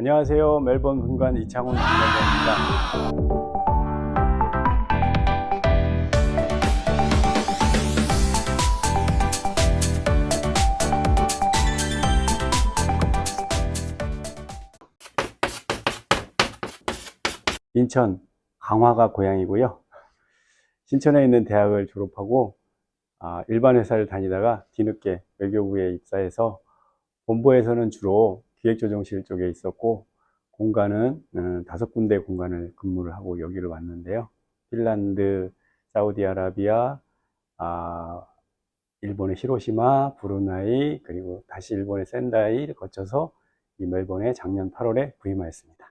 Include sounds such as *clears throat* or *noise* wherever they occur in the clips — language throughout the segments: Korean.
안녕하세요. 멜번 분관 이창훈 분관장입니다. 인천 강화가 고향이고요. 신천에 있는 대학을 졸업하고 아, 일반 회사를 다니다가 뒤늦게 외교부에 입사해서 본부에서는 주로 기획조정실 쪽에 있었고 공간은 음, 다섯 군데 공간을 근무를 하고 여기를 왔는데요. 핀란드, 사우디아라비아, 아, 일본의 히로시마, 브루나이, 그리고 다시 일본의 센다이를 거쳐서 이 멜번에 작년 8월에 부임하였습니다.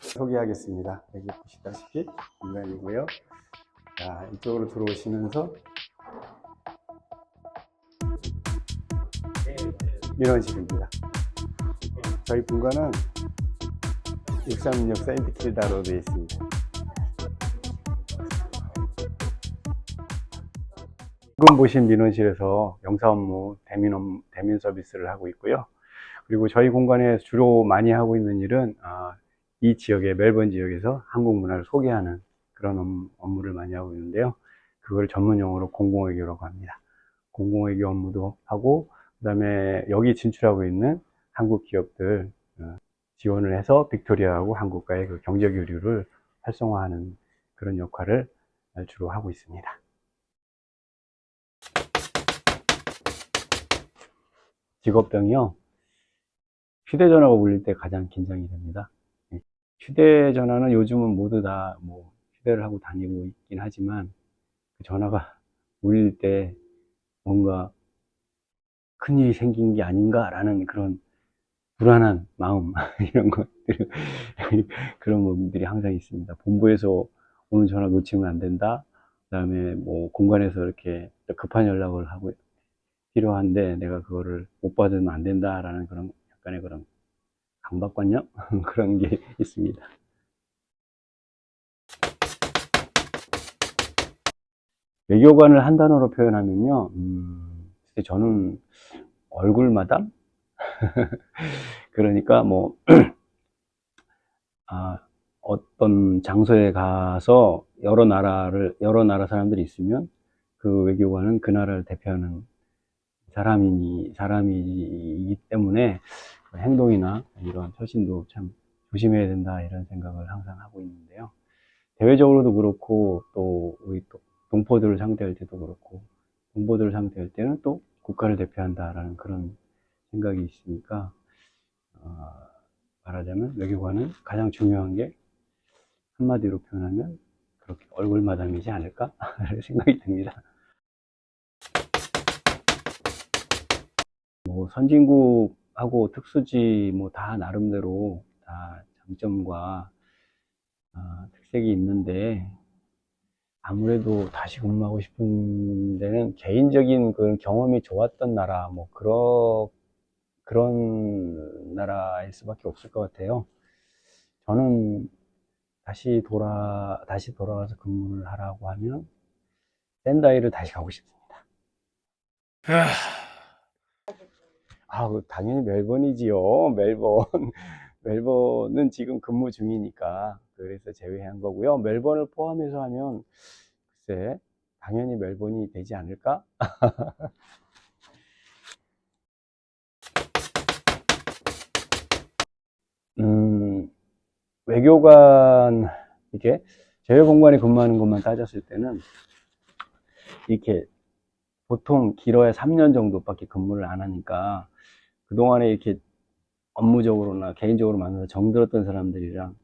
소개하겠습니다. 여기 보시다시피 공간이고요. 자, 이쪽으로 들어오시면서 민원실입니다. 저희 분관은 636 세인트 킬다로 되어 있습니다. 지금 보신 민원실에서 영사 업무, 대민 업무, 대민 서비스를 하고 있고요. 그리고 저희 공간에 주로 많이 하고 있는 일은 아, 이 지역의 멜번 지역에서 한국 문화를 소개하는 그런 업무- 업무를 많이 하고 있는데요. 그걸 전문 용어로 공공외교라고 합니다. 공공외교 업무도 하고 그 다음에 여기 진출하고 있는 한국 기업들 어, 지원을 해서 빅토리아하고 한국과의 그 경제 교류를 활성화하는 그런 역할을 주로 하고 있습니다. 직업병이요. 휴대전화가 울릴 때 가장 긴장이 됩니다. 예. 휴대전화는 요즘은 모두 다 뭐 휴대를 하고 다니고 있긴 하지만 그 전화가 울릴 때 뭔가 큰일이 생긴 게 아닌가라는 그런 불안한 마음 *laughs* 이런 것들 *laughs* 그런 부분들이 항상 있습니다. 본부에서 오늘 전화 놓치면 안 된다. 그다음에 뭐 공간에서 이렇게 급한 연락을 하고 필요한데 내가 그거를 못 받으면 안 된다라는 그런 약간의 그런 강박관념 *laughs* 그런 게 있습니다. 외교관을 한 단어로 표현하면요, 음, 글쎄 저는 얼굴마담? *laughs* 그러니까 뭐, *clears throat* 아, 어떤 장소에 가서 여러 나라를, 여러 나라 사람들이 있으면 그 외교관은 그 나라를 대표하는 사람이니, 사람이기 때문에 그 행동이나 이런 처신도 참 조심해야 된다 이런 생각을 항상 하고 있는데요. 대외적으로도 그렇고 또 우리 또 동포들을 상대할 때도 그렇고 동포들을 상대할 때는 또 국가를 대표한다라는 그런 생각이 있으니까 어, 말하자면 외교관은 가장 중요한 게 한마디로 표현하면 그렇게 얼굴 마담이지 않을까 라는 *laughs* 생각이 듭니다. 뭐 선진국하고 특수지 뭐 다 나름대로 다 장점과 아, 특색이 있는데 아무래도 다시 근무하고 싶은 데는 개인적인 그런 경험이 좋았던 나라 뭐 그런 그런 나라일 수밖에 없을 것 같아요. 저는 다시 돌아 다시 돌아가서 근무를 하라고 하면 샌다이를 다시 가고 싶습니다. 아, 그 당연히 멜번이지요. 멜번. 멜번은 지금 근무 중이니까 그래서 제외한 거고요. 멜번을 포함해서 하면 글쎄 당연히 멜번이 되지 않을까? *laughs* 음, 외교관 이게 제외공관에 근무하는 것만 따졌을 때는 이렇게 보통 길어야 3년 정도밖에 근무를 안 하니까 그동안에 이렇게 업무적으로나 개인적으로 만나서 정들었던 사람들이랑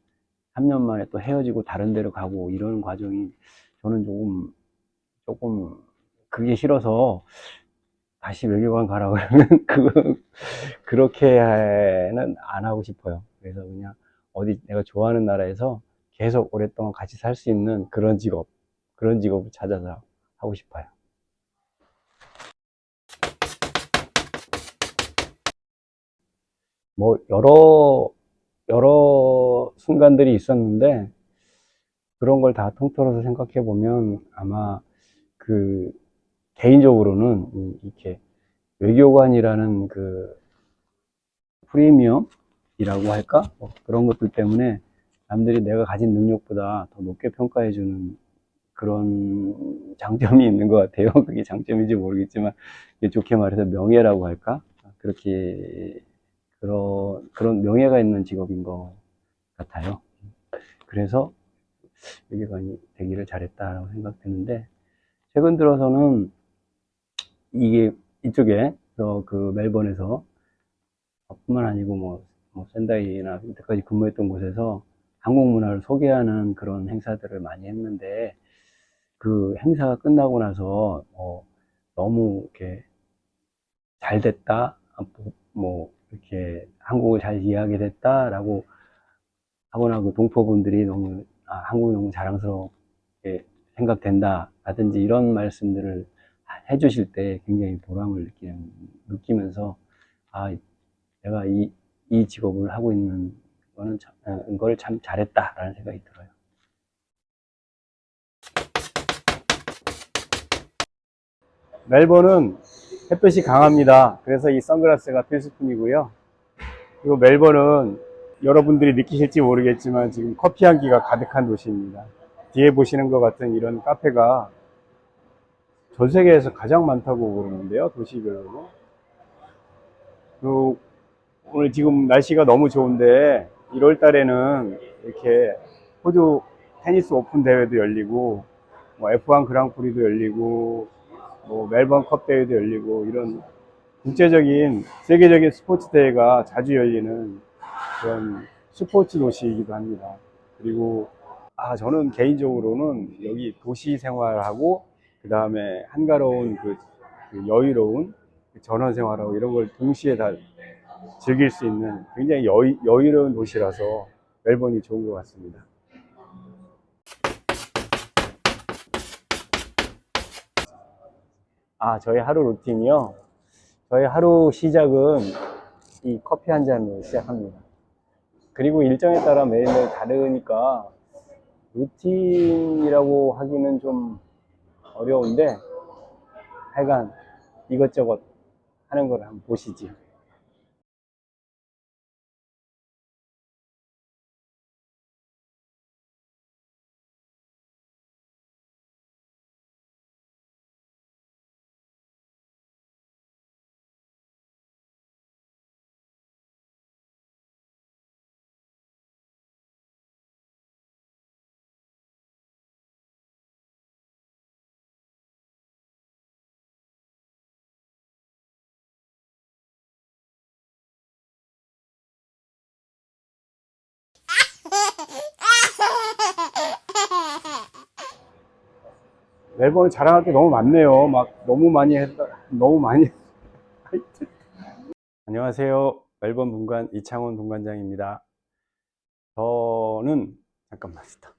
3년 만에 또 헤어지고 다른 데로 가고 이런 과정이 저는 조금, 조금 그게 싫어서 다시 외교관 가라 그러면 *laughs* 그, 그렇게는 안 하고 싶어요. 그래서 그냥 어디 내가 좋아하는 나라에서 계속 오랫동안 같이 살 수 있는 그런 직업, 그런 직업을 찾아서 하고 싶어요. 뭐 여러 여러 순간들이 있었는데 그런 걸 다 통틀어서 생각해 보면 아마 그 개인적으로는 음, 이렇게 외교관이라는 그 프리미엄이라고 할까? 뭐 그런 것들 때문에 남들이 내가 가진 능력보다 더 높게 평가해 주는 그런 장점이 있는 것 같아요. *laughs* 그게 장점인지 모르겠지만, 좋게 말해서 명예라고 할까? 그렇게, 그런, 그런 명예가 있는 직업인 것 같아요. 그래서 외교관이 되기를 잘했다라고 생각되는데, 최근 들어서는 이게 이쪽에, 어, 그 멜번에서, 뿐만 아니고 뭐, 뭐 샌다이나 이때까지 근무했던 곳에서 한국 문화를 소개하는 그런 행사들을 많이 했는데, 그 행사가 끝나고 나서, 어, 너무 이렇게 잘 됐다, 뭐, 이렇게 한국을 잘 이해하게 됐다라고 하거나 그 동포분들이 너무, 아, 한국이 너무 자랑스럽게 생각된다, 라든지 이런 말씀들을 해주실 때 굉장히 보람을 느끼는, 느끼면서, 아, 내가 이, 이 직업을 하고 있는 거는 참, 어, 걸참 잘했다라는 생각이 들어요. 멜번은 햇볕이 강합니다. 그래서 이 선글라스가 필수품이고요. 그리고 멜번은 여러분들이 느끼실지 모르겠지만 지금 커피 향기가 가득한 도시입니다. 뒤에 보시는 것 같은 이런 카페가 전 세계에서 가장 많다고 그러는데요. 도시별로. 그리고 오늘 지금 날씨가 너무 좋은데 1월 달에는 이렇게 호주 테니스 오픈 대회도 열리고 뭐 F1 그랑프리도 열리고 뭐 멜번 컵 대회도 열리고 이런 국제적인 세계적인 스포츠 대회가 자주 열리는 그런 스포츠 도시이기도 합니다. 그리고 아 저는 개인적으로는 여기 도시 생활하고 그 다음에 한가로운 그, 그 여유로운 그 전원 생활하고 이런 걸 동시에 다 즐길 수 있는 굉장히 여유, 여유로운 도시라서 멜번이 좋은 것 같습니다. 아, 저희 하루 루틴이요? 저희 하루 시작은 이 커피 한 잔으로 시작합니다. 그리고 일정에 따라 매일매일 다르니까 루틴이라고 하기는 좀 어려운데 하여간 이것저것 하는 걸 한번 보시지. *laughs* 멜번은 자랑할 게 너무 많네요. 막 너무 많이 했다, 너무 많이. *laughs* 안녕하세요. 멜번 분관 이창원 분관장입니다. 저는 잠깐만 스탑.